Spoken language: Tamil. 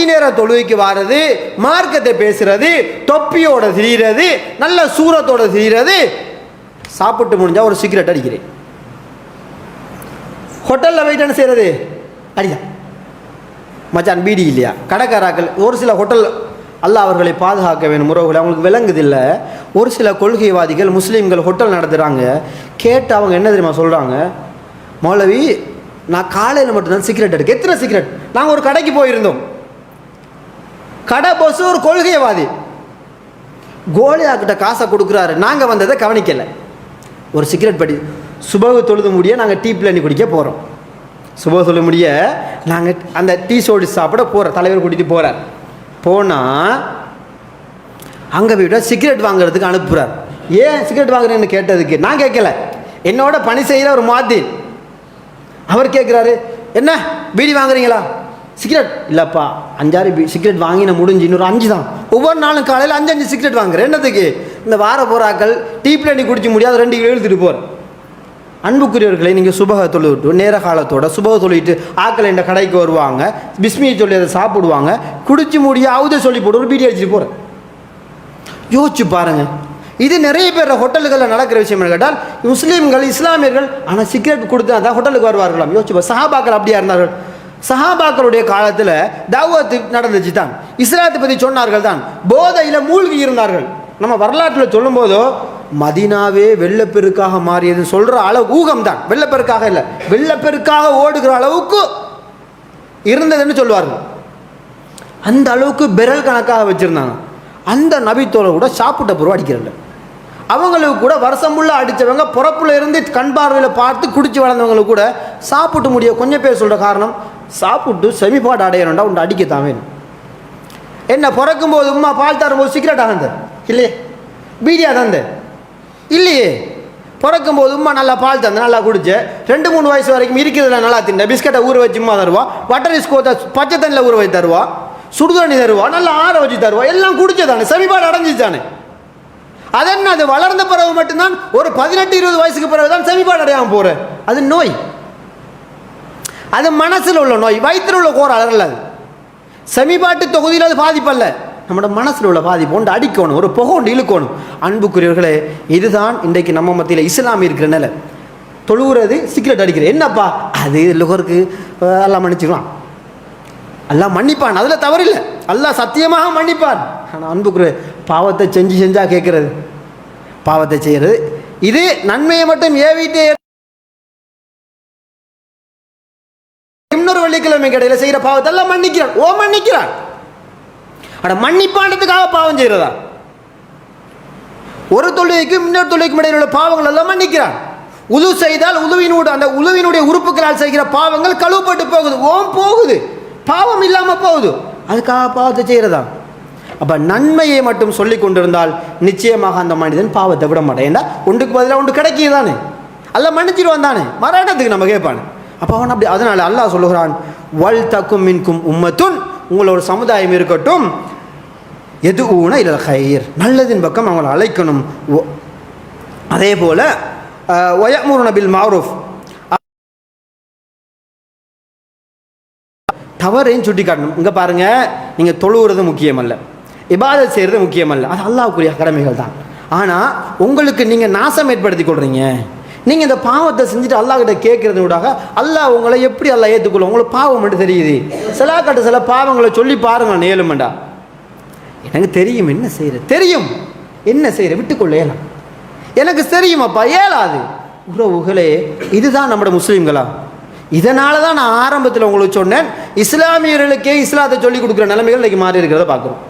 அஞ்சு நேர தொழுகைக்கு வாரது மார்க்கத்தை பேசுறது தொப்பியோட திரியிறது நல்ல சூரத்தோட திரியிறது சாப்பிட்டு முடிஞ்சால் ஒரு சிகரெட் அடிக்கிறேன். ஹோட்டலில் போயிட்டு என்ன செய்கிறது அடியா மச்சான் பீடி இல்லையா? கடைக்காராக்கள் ஒரு சில ஹோட்டல் அல்ல அவர்களை பாதுகாக்க வேணும் உறவுகளை. அவங்களுக்கு விளங்குதில்லை. ஒரு சில கொள்கைவாதிகள் முஸ்லீம்கள் ஹோட்டல் நடத்துகிறாங்க கேட்டு அவங்க என்ன தெரியுமா சொல்கிறாங்க மௌலவி நான் காலையில் மட்டும்தான் சிகரெட் எடுக்க எத்தனை சிகரெட் நாங்கள் ஒரு கடைக்கு போயிருந்தோம். கடை ஒரு கொள்கையவாதி கோலியா கிட்ட காசை கொடுக்குறாரு. நாங்கள் வந்ததை கவனிக்கலை. ஒரு சிகரெட் படி. சுபகு தொழுது முடிய நாங்கள் டீ பிளேனி குடிக்க போகிறோம் சுபகு தொழுது முடிய நாங்கள் அந்த டீ சோடி சாப்பிட போகிற தலைவர் கூட்டிகிட்டு போகிறார் போனால் அங்கே போய்ட்டு சிகரெட் வாங்குறதுக்கு அனுப்புகிறார் ஏன் சிகரெட் வாங்குறேன்னு கேட்டதுக்கு நான் கேட்கல. என்னோட பணி செய்கிற ஒரு மாத்தி. அவர் கேட்குறாரு என்ன? பீடி வாங்குறீங்களா? சிகரெட் இல்லைப்பா. அஞ்சாறு சிகரெட் வாங்கி நான் முடிஞ்சு இன்னொரு அஞ்சு தான். ஒவ்வொரு நாளும் காலையில் அஞ்சு அஞ்சு சிகரெட் வாங்குறேன். என்னத்துக்கு? இந்த வார போராக்கள் டீ பிளனி குடிச்சு முடியாது ரெண்டு கிலோ எழுதிட்டு போகிறேன் அன்புக்குரியவர்களை நீங்கள் சுபக தொழுவிட்டு நேர காலத்தோட சுபக தொழிட்டு ஆக்கள் இந்த கடைக்கு வருவாங்க. பிஸ்மியை சொல்லி அதை சாப்பிடுவாங்க. குடிச்சு முடிய அவுத சொல்லி போட்டு ஒரு பீடி அடிச்சுட்டு போகிறேன் யோசிச்சு பாருங்கள் இது நிறைய பேர் ஹோட்டல்களில் நடக்கிற விஷயம் என்ன கேட்டால் முஸ்லீம்கள் இஸ்லாமியர்கள் ஆனால் சிகரெட் கொடுத்தா தான் ஹோட்டலுக்கு வருவார்களாம். யோசிச்சு சஹாபாக்கள் அப்படியா இருந்தார்கள்? சஹாபாக்களுடைய காலத்தில் தாவத்து நடந்துச்சு தான். இஸ்லாத்தை பற்றி சொன்னார்கள் தான். போதையில் மூழ்கி இருந்தார்கள் நம்ம வரலாற்றில் சொல்லும்போதோ மதீனாவே வெள்ளப்பெருக்காக மாறியதுன்னு சொல்கிற அளவு ஊகம் தான். வெள்ளப்பெருக்காக இல்லை. வெள்ளப்பெருக்காக ஓடுகிற அளவுக்கு இருந்ததுன்னு சொல்லுவார்கள். அந்த அளவுக்கு பெரல் கணக்காக வச்சுருந்தாங்க. அந்த நபித்தோலை கூட சாப்பிட்ட பிறகு அடிக்கிறாங்க அவங்களுக்கு கூட வருஷம் முள்ள அடித்தவங்க பிறப்புல இருந்து கண் பார்வையில் பார்த்து குடித்து வளர்ந்தவங்களுக்கு கூட சாப்பிட்டு முடிய கொஞ்சம் பேர் சொல்கிற காரணம் சாப்பிட்டு செமிபாடு அடையணும்டா உண்டு அடிக்கத்தான் வேணும். என்ன பிறக்கும்போது உமா பால் தரும்போது சிகரெட் ஆகந்த இல்லையே. பீடியா தந்த? இல்லையே. பிறக்கும்போது உமா நல்லா பால் தந்த நல்லா குடிச்சு. ரெண்டு மூணு வயசு வரைக்கும் இருக்கிறதுல நல்லா தின்ன. பிஸ்கட்டை ஊற வச்சு உமா தருவா. பட்டர் ஸ்கோத்தை பச்சை தண்ணியில் ஊற வச்சு தருவா. சுடுதண்ணி தருவா. நல்லா ஆற வச்சு தருவா. எல்லாம் குடிச்சதானே. செமிபாடு அடைஞ்சிச்சானே. அதென்ன அது வளர்ந்த பிறகு மட்டும்தான் ஒரு பதினெட்டு இருபது வயசுக்கு பிறகு தான் செமிபாடு அடையாமல் போகிற அது நோய். அது மனசில் உள்ள நோய் வயிற்றில் உள்ள கோராளர் அலறல் அது. செமிபாட்டு தொகுதியில் அது பாதிப்பல்ல. நம்மளோட மனசில் உள்ள பாதிப்பு ஒன்று அடிக்கணும் ஒரு புகை ஒன்று இழுக்கணும். அன்புக்குரியவர்களே இதுதான் இன்றைக்கு நம்ம மத்தியில் இஸ்லாம் இருக்கிற நிலை. தொழுகிறது சிகரெட் அடிக்கிறது. என்னப்பா? அது லுகருக்கு எல்லாம் மன்னிச்சுக்கலாம் எல்லாம் மன்னிப்பான். அதில் தவறில்லை. எல்லாம் சத்தியமாக மன்னிப்பான். ஆனால் அன்புக்குரிய பாவத்தை செஞ்சு செஞ்சால் கேட்குறது பாவத்தை செய்கிறது இது நன்மையை மட்டும் ஏவிட்டே இன்னொரு வெள்ளிக்கிழமை கடையில் செய்கிற பாவத்தை எல்லாம் மன்னிக்கிறான். ஓ மன்னிக்கிறான். ஆனால் மன்னிப்பாண்டதுக்காக பாவம் செய்கிறதா? ஒரு தொழுகைக்கும் இன்னொரு தொழுகைக்கும் இடையில் உள்ள பாவங்கள் எல்லாம் மன்னிக்கிறான். உது செய்தால் உதுவினோட அந்த உழுவினுடைய உறுப்புகளால் செய்கிற பாவங்கள் கழுவப்பட்டு போகுது. ஓம் போகுது. பாவம் இல்லாமல் போகுது. அதுக்காக பாவத்தை செய்கிறதா? அப்போ நன்மையை மட்டும் சொல்லி கொண்டிருந்தால் நிச்சயமாக அந்த மனிதன் பாவத்தை விட மாட்டேன். ஏன்னா ஒன்றுக்கு பதிலாக ஒன்று கிடைக்கிது தானே அல்ல மன்னிச்சிடுவான் தானே? மரணத்துக்கு நம்ம கேட்பானே. அப்போ அவன் அப்படி அதனால் அல்லாஹ் சொல்லுகிறான் வல் தக்கும் மின்கும் உம்மத்துன் உங்களோட சமுதாயம் இருக்கட்டும். எது ஊன இல்லை ஹைர் நல்லதின் பக்கம் அவங்களை அழைக்கணும். ஒ- அதே போல் ஒயமுருன பில் மாரூஃப். தவறையும் சுட்டி காட்டணும் இங்கே பாருங்கள் நீங்கள் தொழுகிறது முக்கியமல்ல. இபாதத் செய்கிறது முக்கியமல்ல. அது அல்லாவுக்குரிய கடமைகள் தான். ஆனால் உங்களுக்கு நீங்கள் நாசம் ஏற்படுத்தி கொள்றீங்க. நீங்கள் இந்த பாவத்தை செஞ்சுட்டு அல்லாஹ்கிட்ட கேட்கறது விடாக அல்லாஹ் உங்களை எப்படி அல்லாஹ் ஏற்றுக்கொள்ளும் உங்களுக்கு பாவம் மட்டும் தெரியுது. சில கட்ட சில பாவங்களை சொல்லி பாருங்கள் நேலுமண்டா எனக்கு தெரியும் என்ன செய்கிற தெரியும் என்ன செய்கிற விட்டுக்கொள்ள ஏலாம் எனக்கு தெரியும் அப்பா ஏலாது உறவுகளே இதுதான் நம்மட முஸ்லீம்களா? இதனால தான் நான் ஆரம்பத்தில் உங்களுக்கு சொன்னேன் இஸ்லாமியர்களுக்கே இஸ்லாத்தை சொல்லி கொடுக்குற நிலைமைகள் இன்றைக்கி மாறி இருக்கிறத பார்க்குறோம்.